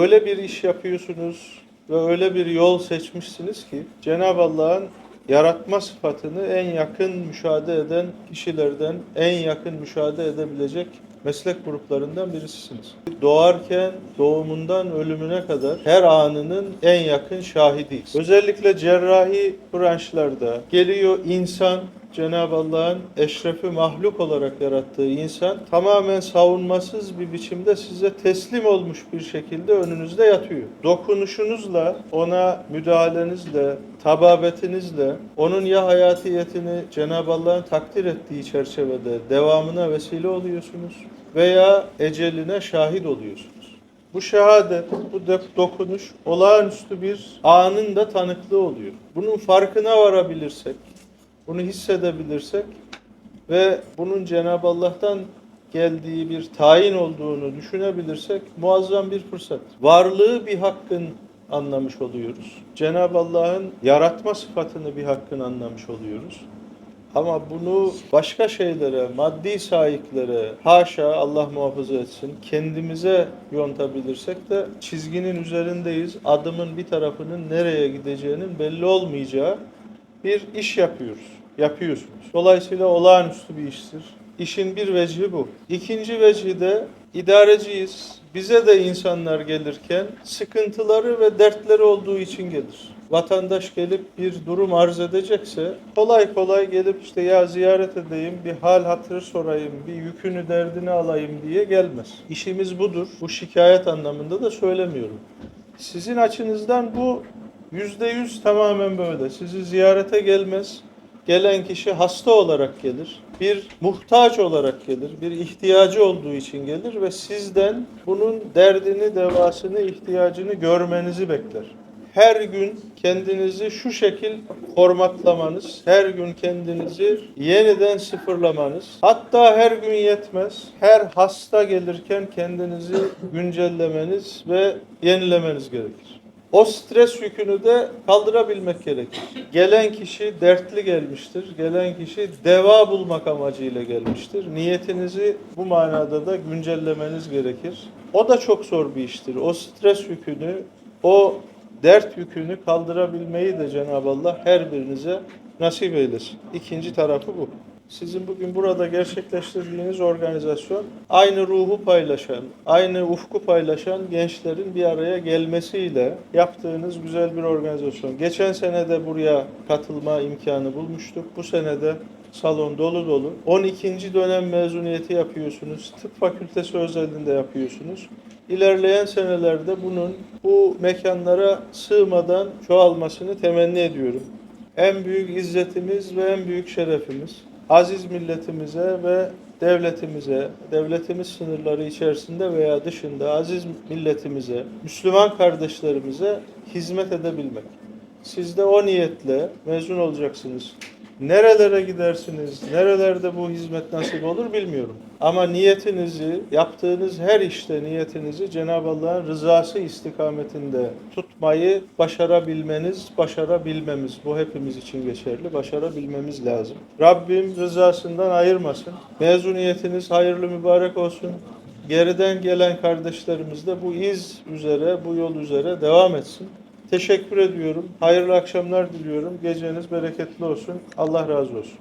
öyle bir iş yapıyorsunuz ve öyle bir yol seçmişsiniz ki Cenab-ı Allah'ın yaratma sıfatını en yakın müşahede eden kişilerden en yakın müşahede edebilecek meslek gruplarından birisisiniz. Doğarken doğumundan ölümüne kadar her anının en yakın şahidiyiz. Özellikle cerrahi branşlarda geliyor insan Cenab-ı Allah'ın eşrefi mahluk olarak yarattığı insan tamamen savunmasız bir biçimde size teslim olmuş bir şekilde önünüzde yatıyor. Dokunuşunuzla, ona müdahalenizle, tababetinizle onun ya hayatiyetini Cenab-ı Allah'ın takdir ettiği çerçevede devamına vesile oluyorsunuz veya eceline şahit oluyorsunuz. Bu şehadet, bu dok- dokunuş olağanüstü bir anın da tanıklığı oluyor. Bunun farkına varabilirsek, bunu hissedebilirsek ve bunun Cenab-ı Allah'tan geldiği bir tayin olduğunu düşünebilirsek muazzam bir fırsat. Varlığı bir hakkın anlamış oluyoruz. Cenab-ı Allah'ın yaratma sıfatını bir hakkın anlamış oluyoruz. Ama bunu başka şeylere, maddi sahiklere, haşa Allah muhafaza etsin, kendimize yontabilirsek de çizginin üzerindeyiz. Adımın bir tarafının nereye gideceğinin belli olmayacağı bir iş yapıyoruz, yapıyorsunuz. Dolayısıyla olağanüstü bir iştir. İşin bir vecihi bu. İkinci vecihi de idareciyiz. Bize de insanlar gelirken sıkıntıları ve dertleri olduğu için gelir. Vatandaş gelip bir durum arz edecekse kolay kolay gelip işte ya ziyaret edeyim, bir hal hatır sorayım, bir yükünü derdini alayım diye gelmez. İşimiz budur. Bu şikayet anlamında da söylemiyorum. Sizin açınızdan bu yüzde yüz tamamen böyle. Sizi ziyarete gelmez. Gelen kişi hasta olarak gelir. Bir muhtaç olarak gelir. Bir ihtiyacı olduğu için gelir ve sizden bunun derdini, devasını, ihtiyacını görmenizi bekler. Her gün kendinizi şu şekil formatlamanız, her gün kendinizi yeniden sıfırlamanız, hatta her gün yetmez, her hasta gelirken kendinizi güncellemeniz ve yenilemeniz gerekir. O stres yükünü de kaldırabilmek gerekir. Gelen kişi dertli gelmiştir. Gelen kişi deva bulmak amacıyla gelmiştir. Niyetinizi bu manada da güncellemeniz gerekir. O da çok zor bir iştir. O stres yükünü, o dert yükünü kaldırabilmeyi de Cenab-ı Allah her birinize nasip eylesin. İkinci tarafı bu. Sizin bugün burada gerçekleştirdiğiniz organizasyon aynı ruhu paylaşan, aynı ufku paylaşan gençlerin bir araya gelmesiyle yaptığınız güzel bir organizasyon. Geçen sene de buraya katılma imkanı bulmuştuk. Bu sene de salon dolu dolu. 12. dönem mezuniyeti yapıyorsunuz. Tıp fakültesi özelinde yapıyorsunuz. İlerleyen senelerde bunun bu mekanlara sığmadan çoğalmasını temenni ediyorum. En büyük izzetimiz ve en büyük şerefimiz aziz milletimize ve devletimize, devletimiz sınırları içerisinde veya dışında aziz milletimize, Müslüman kardeşlerimize hizmet edebilmek. Siz de o niyetle mezun olacaksınız. Nerelere gidersiniz, nerelerde bu hizmet nasip olur bilmiyorum. Ama niyetinizi, yaptığınız her işte niyetinizi Cenab-ı Allah'ın rızası istikametinde tutmayı başarabilmeniz, başarabilmemiz. Bu hepimiz için geçerli. Başarabilmemiz lazım. Rabbim rızasından ayırmasın. Mezuniyetiniz hayırlı mübarek olsun. Geriden gelen kardeşlerimiz de bu iz üzere, bu yol üzere devam etsin. Teşekkür ediyorum. Hayırlı akşamlar diliyorum. Geceniz bereketli olsun. Allah razı olsun.